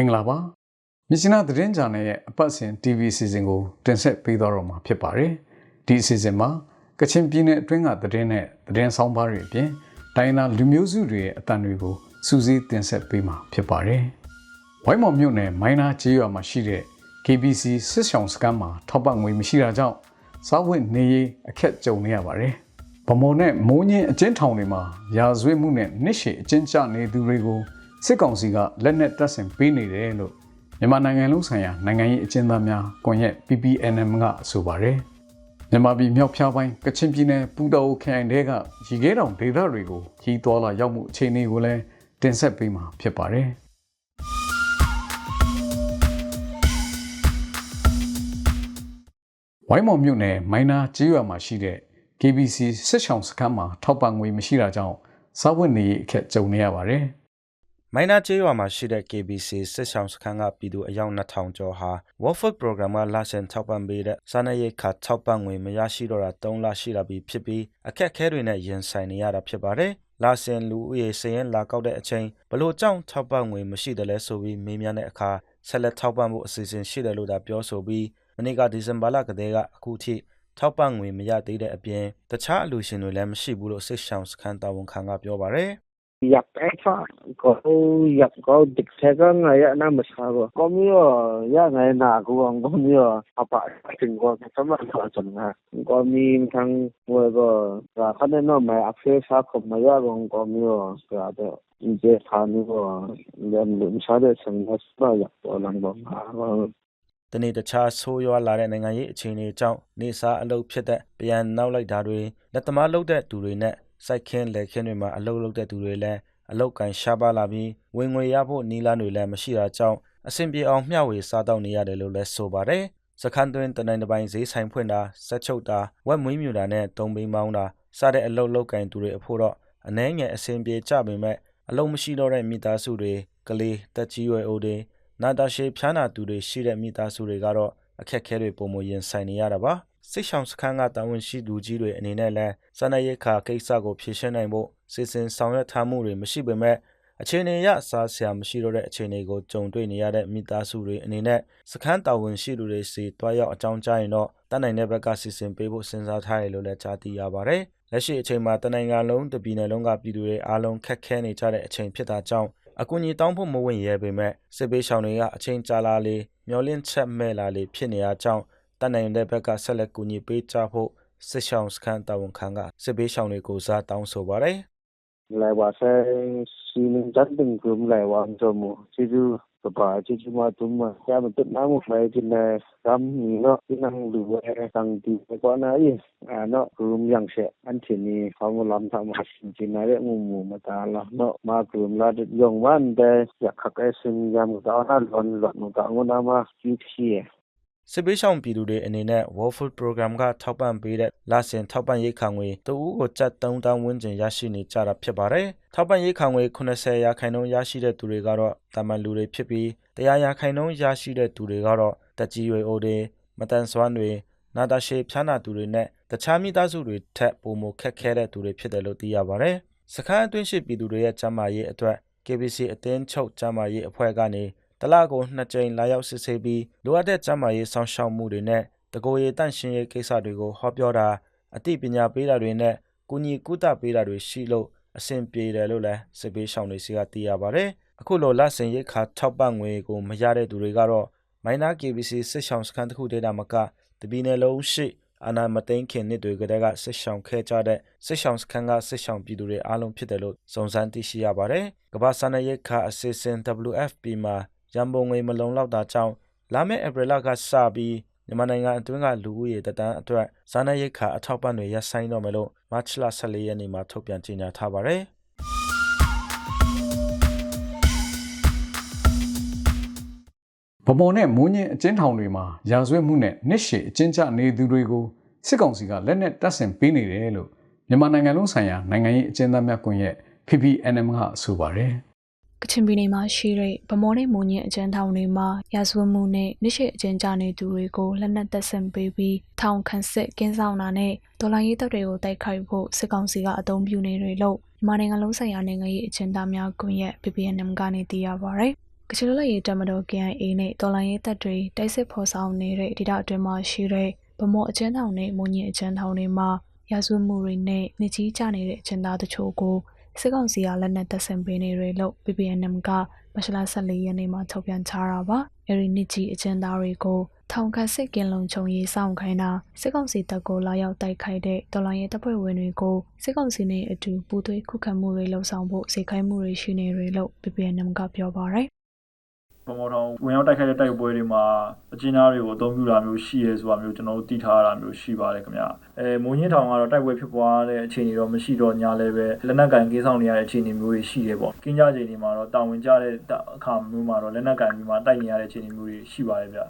မင်္ဂလာပါမြစ်စနာသတင်းဂျာနယ်ရဲ့အပတ်စဉ် TV အစီအစဉ်ကိုတင်ဆက်ပေးသွားတော့မှာဖြစ်ပါတယ်ဒီအစီအစဉ်မှာကချင်ပြည်နယ်အတွင်းကသတင်းနဲ့သတင်းဆောင်ပါတွေအပြင်တိုင်းနာလူမျိုးစုတွေရဲ့အတန်တွေကိုစူးစီးတင်ဆက်ပေးမှာဖြစ်ပါတယ်ဝိုင်းမော်မြို့နယ်မိုင်းနာကျေးရွာမှာရှိတဲ့ KBC စစ်ဆောင်စခန်းမှာထောက်ပံ့ငွေမရှိတာကြောင့်စားဝတ်နေရေးအခက်ကြုံနေရပါတယ်ဗမော်နဲ့မိုးညင်းအကျဉ်းထောင်တွေမှာရာဇဝတ်မှုနဲ့နှစ်ရှည်အကျဉ်းချနေသူတွေကို စစ်ကောင်စီကလက်နက်တပ်ဆင်ပေးနေတယ်လို့မြန်မာနိုင်ငံလုံးဆိုင်ရာနိုင်ငံရေးအကျဉ်းသားများကွန်ရက် PPNM ကဆိုပါတယ်မြန်မာပြည်မြောက်ဖျားပိုင်းကချင်ပြည်နယ်ပူတော်ခရိုင်တဲကရီခဲတောင်ဒေသတွေကိုကြီးသွားလာရောက်မှုအခြေအနေကိုလည်းတင်ဆက်ပေးမှာဖြစ်ပါတယ်ဝိုင်းမော်မြို့နယ်မိုင်းနာကျေးရွာမှာရှိတဲ့ KBC စစ်ဆောင်စခန်းမှာထောက်ပံ့ငွေမရှိတာကြောင့်စားဝတ်နေရေးအခက်ကြုံနေရပါတယ်။ မိုင်းနာကျေးရွာမှာရှိတဲ့ KBC စစ်ဆောင်စခန်းကပြည်သူအယောက်2000ကျော်ဟာ World Food Program ကလဆင်ထောက်ပံ့ပေးတဲ့စားနပ်ရိက္ခာထောက်ပံ့ငွေမရရှိတော့တာ3လရှိလာပြီဖြစ်ပြီးအခက်အခဲတွေနဲ့ရင်ဆိုင်နေရတာဖြစ်ပါတယ်။လဆင်လူဦးရေစည်ရင်လာကောက်တဲ့အချိန်ဘလို့ကြောင့်ထောက်ပံ့ငွေမရှိတယ်လဲဆိုပြီးမေးမြန်းတဲ့အခါဆက်လက်ထောက်ပံ့ဖို့အစီအစဉ်ရှိတယ်လို့သာပြောဆိုပြီးမနေ့ကဒီဇင်ဘာလကတည်းကအခုထိထောက်ပံ့ငွေမရသေးတဲ့အပြင်တခြားအလူရှင်တွေလည်းမရှိဘူးလို့စစ်ဆောင်စခန်းတာဝန်ခံကပြောပါတယ်။ yak ekha ko yak ko diktega nga ya na masha go komyo ya nga na go ang komyo apa ting go sama na chon nga komi thang wo go ra khane no mai akse sa khom ma ya go komyo ra de je thani go yan lum sa de sang na sa ya to lang go တနေ့တခြားဆိုးရွားလာတဲ့နိုင်ငံရေးအခြေအနေကြောင့်နေစားအလုပ်ဖြစ်တဲ့ပြန်နောက်လိုက်တာတွေလက်သမားလုပ်တဲ့သူတွေနဲ့ စိုက်ခင်းလယ်ခင်းတွေမှာအလုပ်လုပ်တဲ့သူတွေလည်းအလုတ်ကန်ရှားပါလာပြီးဝင်ငွေရဖို့နီးလန်းတွေလည်းမရှိတာကြောင့်အဆင်ပြေအောင်မျှဝေစားတောက်နေရတယ်လို့လည်းဆိုပါတယ်။စခန်းတွင်းတနိုင်တပိုင်းဈေးဆိုင်ဖွင့်တာဆက်ချုပ်တာဝက်မွေးမြူတာနဲ့တုံးပိန်းမောင်းတာစတဲ့အလုတ်လုတ်ကန်သူတွေအဖို့တော့အနှဲငယ်အဆင်ပြေကြပေမဲ့အလုံးမရှိတော့တဲ့မိသားစုတွေကလေးတက်ကြီးရွယ်အိုတွေနာတာရှည်ဖျားနာသူတွေရှိတဲ့မိသားစုတွေကတော့အခက်အခဲတွေပုံမရင်ဆိုင်နေရတာပါ စစ်ဆောင်စခန်းကတာဝန်ရှိသူကြီးတွေအနေနဲ့လည်းစနရိခါကိစ္စကိုဖြေရှင်းနိုင်ဖို့စီစဉ်ဆောင်ရွက်ထားမှုတွေမရှိပေမဲ့အခြေအနေရစားဆရာမရှိတော့တဲ့အခြေအနေကိုကြုံတွေ့နေရတဲ့မိသားစုတွေအနေနဲ့စခန်းတာဝန်ရှိသူတွေစီတွားရောက်အကြောင်းကြားရင်တော့တတ်နိုင်တဲ့ဘက်ကစီစဉ်ပေးဖို့စဉ်းစားထားတယ်လို့လည်းကြားသိရပါတယ်။လက်ရှိအချိန်မှာတနိုင်ငံလုံးတပြည်နယ်လုံးကပြည်သူတွေအားလုံးခက်ခဲနေကြတဲ့အချိန်ဖြစ်တာကြောင့်အကူအညီတောင်းဖို့မဝင်ရဲပေမဲ့စစ်ပေးရှောင်တွေကအချိန်ကြာလာလေမျောလင့်ချက်မဲ့လာလေဖြစ်နေရကြောင်း တတ်နိုင်တဲ့ဘက်ကဆက်လက်ကူညီပေးကြဖို့စစ်ဆောင်စခန်းတာဝန်ခံကစစ်ပေးဆောင်တွေကိုစားတောင်းဆိုပါတယ်။လေဝါဆဲစီလင်းတတ်တင်ကုမ်လေဝါအုံးမှုစီကျူပပါချီချီမတုံမဆာမတုံနာမှုဖိုင်တင်နေရမ်နီနောဒီနန်လူဝဲတန်တီကောနာယီအာနောကုမ်ယန်ရှေအန်တီနီဖောင်းလမ်သမရှင်ဂျီနာရဲမူမူမတာလာနောမာကုမ်လာဒယောင်ဝန်ဒဲယခကဲစင်ယမ်ဒါနာလွန်လွန်မတာငုနာမချီချီ စ်ပေးရှောင်ပြည်သူတွေအနေနဲ့ World Food Program ကထောက်ပံ့ပေးတဲ့ လစဉ်ထောက်ပံ့ရိက္ခာငွေ တဦးကို ကျပ်3000ဝန်းကျင် ရရှိနေကြတာဖြစ်ပါတယ်။ထောက်ပံ့ရိက္ခာငွေ80ရာခိုင်နှုန်း ရရှိတဲ့သူတွေကတော့တာမန်လူတွေဖြစ်ပြီး100ရာခိုင်နှုန်း ရရှိတဲ့သူတွေကတော့တက်ကြီးရွယ်အိုတွေမတန်ဆွမ်းတွေ နာတာရှည်ဖျားနာသူတွေနဲ့ တခြားမိသားစုတွေထက် ပိုမိုခက်ခဲတဲ့သူတွေဖြစ်တယ်လို့ သိရပါတယ်။စခန်းအတွင်းရှိ ပြည်သူတွေရဲ့ ကျန်းမာရေးအတွက် KBC အသင်းချုပ်ကျန်းမာရေးအဖွဲ့ကနေ တလကိုနှစ်ကြိမ်လာရောက်စစ်ဆေးပြီးလိုအပ်တဲ့ကျန်းမာရေးစောင့်ရှောက်မှုတွေနဲ့တကိုယ်ရည်တန့်ရှင်းရေးကိစ္စတွေကိုဟောပြောတာအသိပညာပေးတာတွေနဲ့ကုညီကုသပေးတာတွေရှိလို့အဆင်ပြေတယ်လို့လည်းစစ်ပေးရှောင်တွေစီကသိရပါတယ်။အခုလိုလဆင်ရိတ်ခါထောက်ပံ့ငွေကိုမရတဲ့သူတွေကတော့မိုင်းနာ KBC စစ်ရှောင်စခန်းတစ်ခုတည်းတာမကတပီနယ်လုံးရှိအနာမသိန်းခင်နှစ်တွေကတည်းကစစ်ရှောင်ခဲ့ကြတဲ့စစ်ရှောင်စခန်းကစစ်ရှောင်ပြည်သူတွေအားလုံးဖြစ်တယ်လို့စုံစမ်းသိရှိရပါတယ်။ကမ္ဘာစာနယ်ရိတ်ခါအစီအစဉ် WFP မှာ ရန်ပုံငွေမလုံလောက်တာကြောင့်လာမယ့်ဧပြီလကစပြီးမြန်မာနိုင်ငံအတွင်းကလူဦးရေတတန်းအတွက်စားနပ်ရိက္ခာအထောက်ပံ့တွေရပ်ဆိုင်းတော့မယ်လို့မတ်လ14ရက်နေ့မှာထုတ်ပြန်ကြေညာထားပါတယ်။ဗမော်နဲ့မိုးညင်းအကျဉ်းထောင်တွေမှာရာဇဝတ်မှုနဲ့နှစ်ရှည်အကျဉ်းချနေသူတွေကိုစစ်ကောင်စီကလက်နက်တပ်ဆင်ပေးနေတယ်လို့မြန်မာနိုင်ငံလုံးဆိုင်ရာနိုင်ငံရေးအကျဉ်းသားများကွန်ရက် PPNM ကဆိုပါတယ်။ ကချင်ပြည်နယ်မှာရှိတဲ့ဗမော်နဲ့မုံညင်အကျဉ်းထောင်တွေမှာရာဇဝတ်မှုနဲ့နှိရှိအကျဉ်းချနေသူတွေကိုလက်နက်သက်ဆင်ပေးပြီးထောင်ခန့်စစ်ကင်းဆောင်တာနဲ့ဒေါ်လာရေးတပ်တွေကိုတိုက်ခိုက်ဖို့စစ်ကောင်စီကအုံပြုနေတယ်လို့မြန်မာနိုင်ငံလုံးဆိုင်ရာနိုင်ငံရေးအကျဉ်းသားများကွန်ရက် PPNM ကနေသိရပါဗျ။ကချင်လွတ်လပ်ရေးတပ်မတော် KIA နဲ့တော်လိုင်းရေးတပ်တွေတိုက်စစ်ဖော်ဆောင်နေတဲ့ဒေသအတွင်းမှာရှိတဲ့ဗမော်အကျဉ်းထောင်နဲ့မွန်ညင်အကျဉ်းထောင်တွေမှာရာဇဝတ်မှုတွေနဲ့နေကြီးကြနေတဲ့အကျဉ်းသားတချို့ကို စစ်ကောင်စီကလက်နက်တပ်ဆင်ပေးနေတယ်လို့ PPNM ကမရှလာ14ရက်နေ့မှာထုတ်ပြန်ထားတာပါ။အဲဒီနေကြီးအကျဉ်းသားတွေကိုထောင်ခတ်စစ်ကင်လုံခြုံရေးစောင့်ခိုင်းတာစစ်ကောင်စီတပ်ကိုလာရောက်တိုက်ခိုက်တဲ့တော်လိုင်းရေးတပ်ဖွဲ့ဝင်တွေကိုစစ်ကောင်စီနဲ့အတူပူးသွေးခုခံမှုတွေလှုံ့ဆော်ဖို့စေခိုင်းမှုတွေရှိနေတယ်လို့ PPNM ကပြောပါရယ် ပမောထောင်ဝင်ရောက်တိုက်ခိုက်တဲ့တိုက်ပွဲတွေမှာအကျဉ်းသားတွေကိုအသုံးပြုတာမျိုးရှိရဲဆိုတာမျိုးကျွန်တော်တို့သိထားရတာမျိုးရှိပါတယ်ခင်ဗျအဲမုံညင်းထောင်ကတော့တိုက်ပွဲဖြစ်ပွားတဲ့အခြေအနေတော့မရှိတော့ညာလည်းပဲလက်နက်ကင်ကင်းဆောင်နေရတဲ့အခြေအနေမျိုးတွေရှိတယ်ပေါ့ကင်းကြချိန်တွေမှာတော့တာဝန်ကျတဲ့အခါမျိုးမှာတော့လက်နက်ကင်ပြီးမှတိုက်နေရတဲ့အခြေအနေမျိုးတွေရှိပါတယ်ဗျ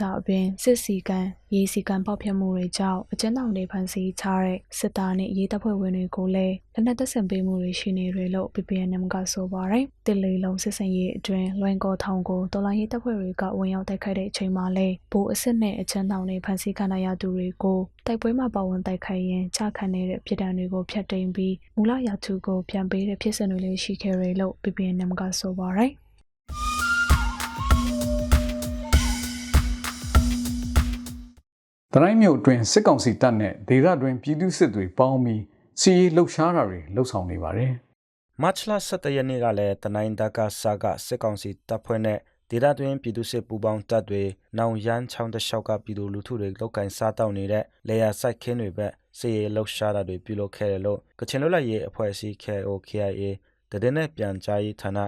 ဒါအပြင်စစ်စီကံရေးစီကံပေါက်ဖျက်မှုတွေကြောင့်အကျဉ်းထောင်တွေဖန်ဆီးထားတဲ့စစ်သားနဲ့ရေးတပ်ဖွဲ့ဝင်တွေကိုလည်းလက်နက်တပ်ဆင်ပေးမှုတွေရှိနေတယ်လို့ PPNM ကဆိုပါတယ်။တစ်လီလုံးစစ်စင်ရေးအတွင်းလွင်ကော်ထောင်ကိုတော်လိုင်းရေးတပ်ဖွဲ့တွေကဝင်ရောက်တိုက်ခိုက်တဲ့အချိန်မှာလည်းဗိုလ်အစ်စ်နဲ့အကျဉ်းထောင်တွေဖန်ဆီးခံရသူတွေကိုတိုက်ပွဲမှာပါဝင်တိုက်ခိုက်ရင်ချခံနေတဲ့ပြည်တံတွေကိုဖျက်သိမ်းပြီးမူလရာထူကိုပြန်ပေးတဲ့ဖြစ်စဉ်တွေလည်းရှိခဲ့တယ်လို့ PPNM ကဆိုပါတယ်။ တရိုင်းမြို့အတွင်းစစ်ကောင်စီတပ်နဲ့ဒေသတွင်းပြည်သူစစ်တွေပေါင်းပြီးစီရေးလှုပ်ရှားတာတွေလှုပ်ဆောင်နေပါတယ်မတ်လ17ရက်နေ့ကလည်းတနိုင်းဒကစာကစစ်ကောင်စီတပ်ဖွဲ့နဲ့ဒေသတွင်းပြည်သူစစ်ပူးပေါင်းတပ်တွေနောင်ရန်ချောင်းတလျှောက်ကပြည်သူလူထုတွေလောက်ကင်စားတောက်နေတဲ့လေယာစိုက်ခင်းတွေဘက်စစ်ရေးလှုပ်ရှားတာတွေပြုလုပ်ခဲ့တယ်လို့ကချင်လွတ်လပ်ရေးအဖွဲ့အစည်း KO KIA တည်င်းနဲ့ပြန်ကြားရေးဌာန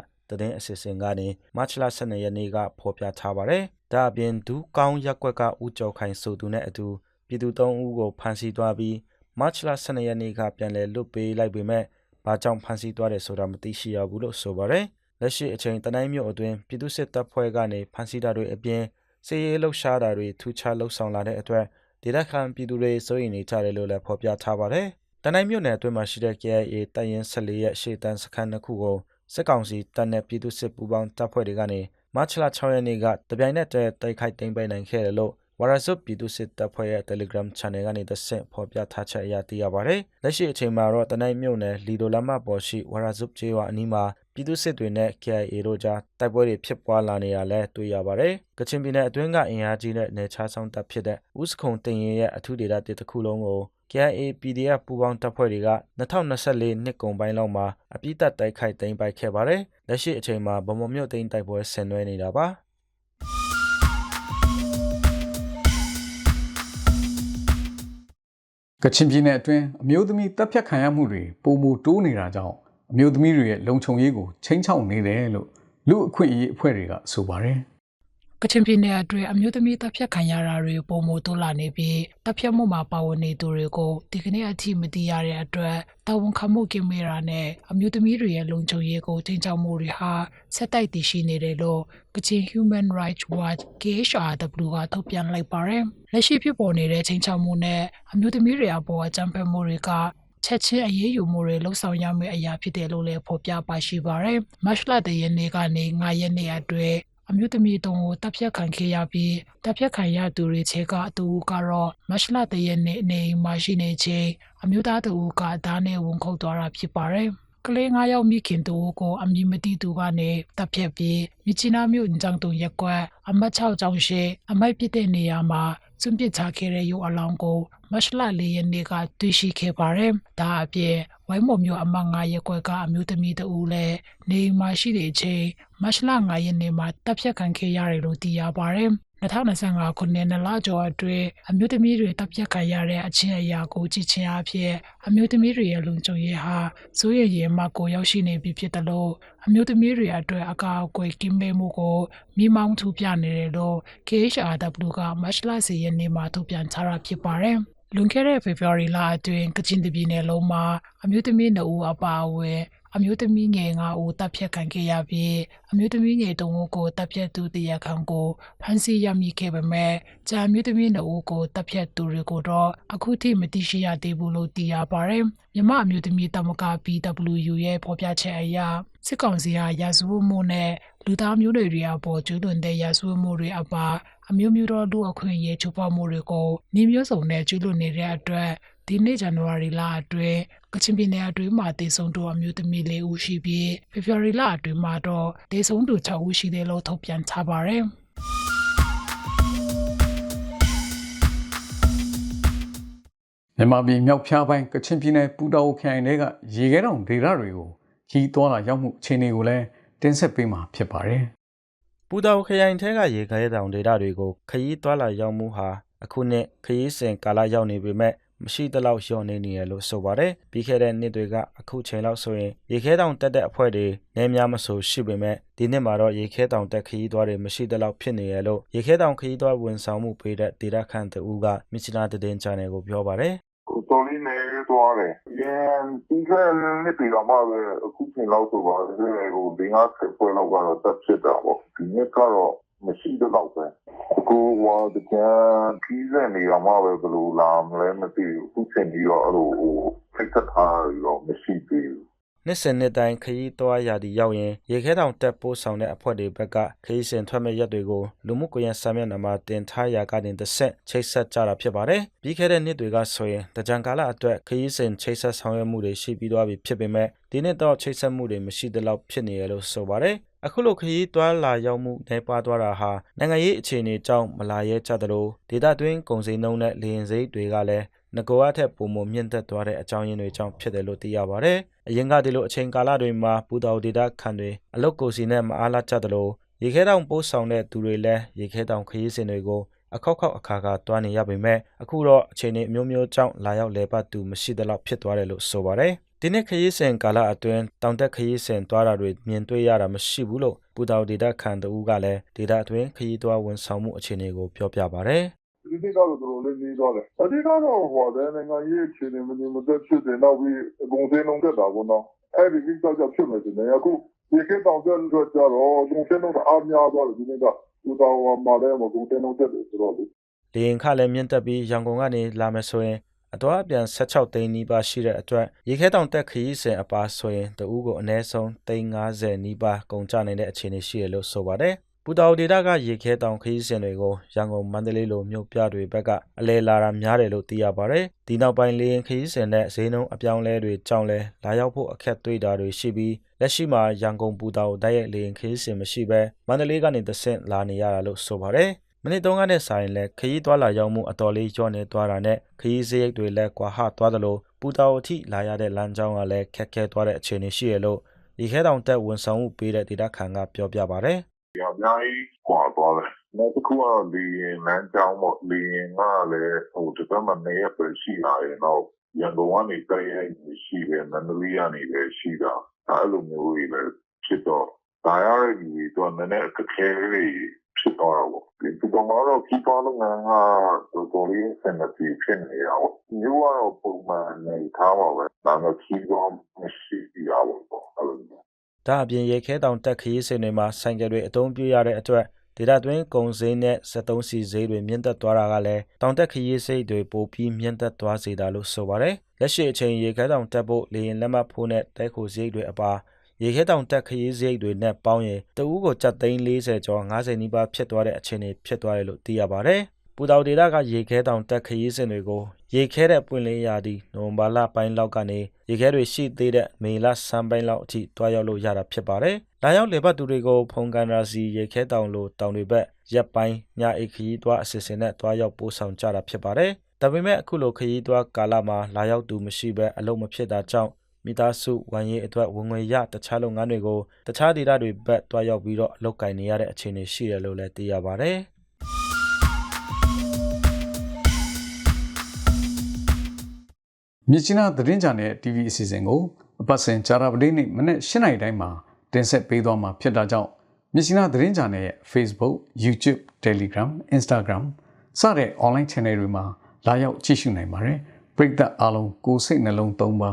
တည်င်းအစီအစဉ်ကနေမတ်လ12ရက်နေ့ကဖော်ပြထားပါတယ်။ဒါအပြင်ဒူးကောင်းရက်ကွက်ကဦးကျော်ခိုင်ဆိုသူနဲ့အတူပြည်သူ၃ဦးကိုဖမ်းဆီးသွားပြီးမတ်လ12ရက်နေ့ကပြန်လည်လွတ်ပေးလိုက်ပေမဲ့ဘာကြောင့်ဖမ်းဆီးသွားတယ်ဆိုတာမသိရှိရဘူးလို့ဆိုပါတယ်။လက်ရှိအချိန်တနိုင်မြို့အတွင်းပြည်သူစစ်တပ်ဖွဲ့ကနေဖမ်းဆီးတာတွေအပြင်စီရေးလှုပ်ရှားတာတွေထူးခြားလှုပ်ဆောင်လာတဲ့အတွက်ဒေသခံပြည်သူတွေစိုးရိမ်နေကြတယ်လို့လည်းဖော်ပြထားပါတယ်။တနိုင်မြို့နယ်အတွင်းမှာရှိတဲ့ KIA တပ်ရင်း14ရဲ့ရှေ့တန်းစခန်းတစ်ခုကို စစ်ကောင်စီတပ်နဲ့ပြည်သူစစ်ပူးပေါင်းတပ်ဖွဲ့တွေကနေမတ်လ6ရက်နေ့ကတပြိုင်နက်တည်းတိုက်ခိုက်သိမ်းပိုက်နိုင်ခဲ့တယ်လို့ဝရဇုပ်ပြည်သူစစ်တပ်ဖွဲ့ရဲ့ Telegram Channel ကနေတဆင့်ဖော်ပြထားချက်အရသိရပါတယ်။လက်ရှိအချိန်မှာတော့တနိုင်းမြို့နယ်လီဒိုလမပေါ်ရှိဝရဇုပ်ကျေးရွာအနီးမှာပြည်သူစစ်တွေနဲ့ KIA တို့ကြားတိုက်ပွဲတွေဖြစ်ပွားလာနေတာလည်းတွေ့ရပါတယ်။ကချင်ပြည်နယ်အတွင်းကအင်အားကြီးတဲ့နေချားဆောင်တပ်ဖြစ်တဲ့ဦးစခုံတင်ရင်ရဲ့အထူးဒေသတစ်ခုလုံးကို KIA PDF ပူးပေါင်းတပ်ဖွဲ့တွေက2024နှစ်ကုန်ပိုင်းလောက်မှာအပြစ်တက်တိုက်ခိုက်သိမ်းပိုက်ခဲ့ပါတယ်။လက်ရှိအချိန်မှာဗမော်မြို့သိမ်းတိုက်ပွဲဆင်နွှဲနေတာပါ။ကချင်ပြည်နယ်အတွင်းအမျိုးသမီးတပ်ဖြတ်ခံရမှုတွေပုံမူတိုးနေတာကြောင့်အမျိုးသမီးတွေရဲ့လုံခြုံရေးကိုချိန်ချောက်နေတယ်လို့လူအခွင့်အရေးအဖွဲ့တွေကဆိုပါတယ် ကချင်ပြည်နယ်အတွင်းအမျိုးသမီးတပ်ဖြတ်ခံရတာတွေပုံမတိုးလာနေပြီးတပ်ဖြတ်မှုမှာပါဝင်နေသူတွေကိုဒီကနေ့အထိမသိရတဲ့အတွက်တာဝန်ခံမှုကင်းမေရာနဲ့အမျိုးသမီးတွေရဲ့လုံခြုံရေးကိုတင်ကြောင်မှုတွေဟာဆက်တိုက်တည်ရှိနေတယ်လို့ကချင် Human Rights Watch KHRW ကထုတ်ပြန်လိုက်ပါတယ်လက်ရှိဖြစ်ပေါ်နေတဲ့ချိန်ချောက်မှုနဲ့အမျိုးသမီးတွေအပေါ်အကြမ်းဖက်မှုတွေကချက်ချင်းအရေးယူမှုတွေလှုပ်ဆောင်ရမယ့်အရာဖြစ်တယ်လို့လည်းဖော်ပြပါရှိပါတယ်။မတ်လတရက်နေ့ကနေ9ရက်နေ့အတွင်း အမျိုးသမီးတုံးကိုတပ်ဖြတ်ခံခဲ့ရပြီးတပ်ဖြတ်ခံရသူတွေချေကအတူကတော့မတ်လတရက်နေ့အနေမှာရှိနေချိန်အမျိုးသားတူကဓာတ်နဲ့ဝန်ခုတ်သွားတာဖြစ်ပါတယ်။ကလေး9ယောက်မိခင်တူကိုအမည်မသိသူကနေတပ်ဖြတ်ပြီးမြချီနာမြို့အကြောင်းတုံရက်ကွက်အမတ်6ကျောင်းရှိအမိုက်ပစ်တဲ့နေရာမှာ စွန့်ပစ်ချခဲ့တဲ့ရုပ်အလောင်းကိုမတ်လ၄ရက်နေ့ကတွေ့ရှိခဲ့ပါတယ်။ဒါအပြင်ဝိုင်းမော်မျိုးအမတ်9ရက်ကွက်ကအမျိုးသမီးတဦးလည်းနေအိမ်မှာရှိတဲ့အချိန်မတ်လ9ရက်နေ့မှာတပ်ဖြတ်ခံခဲ့ရတယ်လို့သိရပါတယ်။ 2025ခုနှစ်နလကျော်အတွင်းအမျိုးသမီးတွေတပ်ဖြတ်ခံရတဲ့အချင်းအရာကိုကြည့်ချင်းအဖြစ်အမျိုးသမီးတွေရဲ့လုံခြုံရေးဟာစိုးရိမ်ရင်မှကိုရောက်ရှိနေပြီဖြစ်တယ်လို့အမျိုးသမီးတွေအတွက်အကာအကွယ်ကင်းမဲ့မှုကိုမိမောင်းထူပြနေတယ်လို့ KHRW ကမတ်လ10ရက်နေ့မှာထုတ်ပြန်ထားတာဖြစ်ပါတယ်။လွန်ခဲ့တဲ့ဖေဖော်ဝါရီလအတွင်းကချင်ပြည်နယ်လုံးမှာအမျိုးသမီး2ဦးအပါအဝင် အမျိုးသမီးငယ်9ဦးတပ်ဖြတ်ခံခဲ့ရပြီးအမျိုးသမီးငယ်3ဦးကိုတပ်ဖြတ်သူတရားခံကိုဖမ်းဆီးရမိခဲ့ပေမဲ့ကြာအမျိုးသမီး2ဦးကိုတပ်ဖြတ်သူတွေကိုတော့အခုထိမသိရှိရသေးဘူးလို့သိရပါတယ်။မြမအမျိုးသမီးတမက BWU ရဲ့ဖော်ပြချက်အရစစ်ကောင်စီဟာရာဇဝတ်မှုနဲ့လူသားမျိုးနွယ်တွေအပေါ်ကျူးလွန်တဲ့ရာဇဝတ်မှုတွေအပါအမျိုးမျိုးသောလူအခွင့်အရေးချိုးဖောက်မှုတွေကိုနှီးမျိုးစုံနဲ့ကျူးလွန်နေတဲ့အတွက် ဒီနေ့ဇန်နဝါရီလအတွင်းကချင်ပြည်နယ်အတွင်းမှာတည်ဆုံသူအမျိုးသမီး၄ဦးရှိပြီးဖေဖော်ဝါရီလအတွင်းမှာတော့တည်ဆုံသူ6ဦးရှိတယ်လို့ထုတ်ပြန်ထားပါတယ်။မြန်မာပြည်မြောက်ဖျားပိုင်းကချင်ပြည်နယ်ပူတာအိုခရိုင်တွေကရေခဲတောင်ဒေသတွေကိုကြီးသွားလာရောက်မှုအခြေအနေကိုလည်းတင်ဆက်ပေးမှာဖြစ်ပါတယ်ပူတောင်ခရိုင်ထဲကရေခဲတောင်ဒေသတွေကိုခရီးသွားလာရောက်မှုဟာအခုနှစ်ခရီးစဉ်ကာလရောက်နေပေမဲ့ မရှိသလောက်လျော့နေနေရလို့ဆိုပါတယ်ပြီးခဲ့တဲ့နှစ်တွေကအခုချိန်လောက်ဆိုရင်ရေခဲတောင်တက်တဲ့အဖွဲ့တွေနည်းများမဆိုရှိပေမဲ့ဒီနှစ်မှာတော့ရေခဲတောင်တက်ခရီးသွားတွေမရှိသလောက်ဖြစ်နေရလို့ရေခဲတောင်ခရီးသွားဝန်ဆောင်မှုပေးတဲ့ဒေသခံတူကမြစ်ချနာတည်င်းချန်နယ်ကိုပြောပါတယ်ကိုတော်လေးနေသွားတယ်။ရင်ဒီကနေ့ပြည်တော်မှာပဲအခုချိန်လောက်ဆိုပါလေဟိုဒီငါဆက်ပွဲလောက်ကတော့တက်ဖြစ်တာပေါ့။ဒီနေ့ကတော့ မရှိတော့ပဲ။အခုဟောဒီကကြီးစံနေရမှာပဲဘယ်လိုလာမလဲမသိဘူး။အခုချိန်ကြီးတော့အဲ့လိုဖိတ်ထားရောမရှိသေးဘူးနှစ်စဉ်နှစ်တိုင်းခရီးသွားရာဒီရောက်ရင်ရေခဲတောင်တက်ပိုးဆောင်တဲ့အဖွဲ့တွေဘက်ကခရီးစဉ်ထွက်မဲ့ရက်တွေကိုလူမှုကွန်ရက်စာမျက်နှာမှာတင်ထားရာကနေတစ်ဆက်ချိတ်ဆက်ကြတာဖြစ်ပါတယ်။ပြီးခဲ့တဲ့နှစ်တွေကဆိုရင်တကြံကာလအတွက်ခရီးစဉ်ချိတ်ဆက်ဆောင်ရွက်မှုတွေရှိပြီးသွားပြီဖြစ်ပေမဲ့ဒီနှစ်တော့ချိတ်ဆက်မှုတွေမရှိသလောက်ဖြစ်နေရလို့ဆိုပါတယ်။ အခုလိုခရီးသွားလာရောက်မှုနေပါသွားတာဟာနိုင်ငံရေးအခြေအနေကြောင့်မလာရဲကြသလိုဒေသတွင်းကုန်စည်နှုန်းနဲ့လေရင်စိမ်းတွေကလည်းငကောအထက်ပုံမမြင့်တက်သွားတဲ့အကြောင်းရင်းတွေကြောင့်ဖြစ်တယ်လို့သိရပါတယ်။အရင်ကဒီလိုအချိန်ကာလတွေမှာပူတော်ဒေတာခံတွေအလုတ်ကိုစီနဲ့မအားလာကြသလိုရေခဲတောင်ပိုးဆောင်တဲ့သူတွေလည်းရေခဲတောင်ခရီးစဉ်တွေကိုအခောက်ခောက်အခါခါတွားနေရပေမဲ့အခုတော့အချိန်တွေအမျိုးမျိုးကြောင့်လာရောက်လဲပတ်သူမရှိသလောက်ဖြစ်သွားတယ်လို့ဆိုပါတယ်။ ဒီနေ့ခရီးစဉ်ကာလအတွင်းတောင်တက်ခရီးစဉ်တွားတာတွေမြင်တွေ့ရတာမရှိဘူးလို့ပူတော်ဒေတာခံတူကလည်းဒေတာအတွင်းခရီးသွားဝန်ဆောင်မှုအခြေအနေကိုပြောပြပါတယ်။ဒီနေ့ကတော့တော်တော်လေးနေသွားတယ်။အဓိကတော့ဟောတဲ့နိုင်ငံရေးအခြေအနေမငြိမ်မသက်ဖြစ်တယ်နောက်ပြီးအကုန်စင်းလုံးတက်တာပေါ့နော်။အဲ့ဒီကိစ္စကြောင့်ဖြစ်မယ်ဆိုရင်အခုဒီကိစ္စတောင်တက်လို့ကြတော့အကုန်စင်းလုံးအားများသွားတယ်ဒီနေ့ကသူတော်မှာလည်းအကုန်စင်းလုံးတက်တယ်ဆိုတော့လေလေရင်ခလည်းမြင့်တက်ပြီးရန်ကုန်ကနေလာမယ်ဆိုရင် အတော်အပြန်16သိန်းနီးပါးရှိတဲ့အတွက်ရေခဲတောင်တက်ခရီးစဉ်အပါဆိုရင်တဦးကိုအနည်းဆုံး350နီးပါးကုန်ကျနိုင်တဲ့အခြေအနေရှိတယ်လို့ဆိုပါတယ်။ပူတောင်ဒေတာကရေခဲတောင်ခရီးစဉ်တွေကိုရန်ကုန်မန္တလေးလိုမြို့ပြတွေဘက်ကအလဲလာတာများတယ်လို့သိရပါတယ်။ဒီနောက်ပိုင်းလေရင်ခရီးစဉ်နဲ့ဈေးနှုန်းအပြောင်းလဲတွေကြောင့်လဲလာရောက်ဖို့အခက်တွေ့တာတွေရှိပြီးလက်ရှိမှာရန်ကုန်ပူတောင်တိုက်ရိုက်လေရင်ခရီးစဉ်မရှိဘဲမန္တလေးကနေတဆင့်လာနေရတာလို့ဆိုပါတယ်။မိ နစ်သုံးကနဲ့ဆိုင်လဲခရီးသွားလာရောက်မှုအတော်လေးညော့နေသွားတာနဲ့ခရီးစရိတ်တွေလည်းကွာဟသွားသလိုပူတာအထိလာရတဲ့လမ်းကြောင်းကလည်းခက်ခဲသွားတဲ့အခြေအနေရှိရလို့ဒီခဲတောင်တက်ဝန်ဆောင်မှုပေးတဲ့ဒေတာခန်ကပြောပြပါတယ်။အများကြီးကွာသွားတယ်။နောက်တစ်ခုကဒီလမ်းကြောင်းပေါ့လေရင်ကလည်းဟိုဒီဘက်မှာနေရပဲရှိလာရင်တော့ရန်ကုန်ကနေတိုက်ရိုက်ရှိတယ်မန္တလေးကနေလည်းရှိတာအဲ့လိုမျိုးကြီးလည်းဖြစ်တော့ဒါရတဲ့လူတွေတော့နည်းနည်းအခက်အခဲတွေ ဖြစ်သွားတော့ပေါ့ဒီကောင်ကတော့ခီးပွားလုပ်ငန်းကတော်တော်လေးဆင်မပြေဖြစ်နေရအောင်မျိုးကတော့ပုံမှန်နေထားပါပဲဒါမှခီးပွားမရှိရဘူးပေါ့အဲ့လိုမျိုး။ဒါအပြင်ရေခဲတောင်တက်ခရီးစဉ်တွေမှာဆိုင်ကယ်တွေအသုံးပြုရတဲ့အတွက်ဒေတာတွင်းကုန်စည်နဲ့73စီဈေးတွေမြင့်တက်သွားတာကလည်းတောင်တက်ခရီးစိတ်တွေပိုပြီးမြင့်တက်သွားစေတာလို့ဆိုပါတယ်။လက်ရှိအချိန်ရေခဲတောင်တက်ဖို့လေရင်လက်မှတ်ဖို့နဲ့တဲခိုစရိတ်တွေအပါ ရေခဲတောင်တက်ခရီးစရိတ်တွေနဲ့ပေါင်းရင်တဦးကိုကျပ်သိန်း40ကျော်50နီးပါးဖြစ်သွားတဲ့အခြေအနေဖြစ်သွားတယ်လို့သိရပါတယ်။ပူတောင်ဒေတာကရေခဲတောင်တက်ခရီးစဉ်တွေကိုရေခဲတဲ့ပွင့်လင်းရာသီနိုဝင်ဘာလပိုင်းလောက်ကနေရေခဲတွေရှိသေးတဲ့မေလဆန်းပိုင်းလောက်အထိတွားရောက်လို့ရတာဖြစ်ပါတယ်။လာရောက်လေပတ်သူတွေကိုဖုန်ကန်ရာစီရေခဲတောင်လိုတောင်တွေဘက်ရက်ပိုင်းညအိတ်ခရီးတွားအစီအစဉ်နဲ့တွားရောက်ပို့ဆောင်ကြတာဖြစ်ပါတယ်။ဒါပေမဲ့အခုလိုခရီးတွားကာလမှာလာရောက်သူမရှိဘဲအလုံးမဖြစ်တာကြောင့် မိသားစုဝန်ရေးအတွက်ဝင်ငွေရတခြားလုပ်ငန်းတွေကိုတခြားဒေသတွေဘက်တွားရောက်ပြီးတော့အလုပ်ကင်နေရတဲ့အခြေအနေရှိတယ်လို့လည်းသိရပါတယ်။မြစ်ချနာသတင်းကြတဲ့ TV အစီအစဉ်ကိုအပတ်စဉ်ကြာတာပတိနေ့မနေ့၈နိုင်တိုင်းမှာတင်ဆက်ပေးသွားမှာဖြစ်တာကြောင့်မြစ်ချနာသတင်းကြတဲ့ Facebook, YouTube, Telegram, Instagram စတဲ့ online channel တွေမှာလာရောက်ကြည့်ရှုနိုင်ပါတယ်ပရိသတ်အားလုံးကိုယ်စိတ်နှလုံးသုံးပါ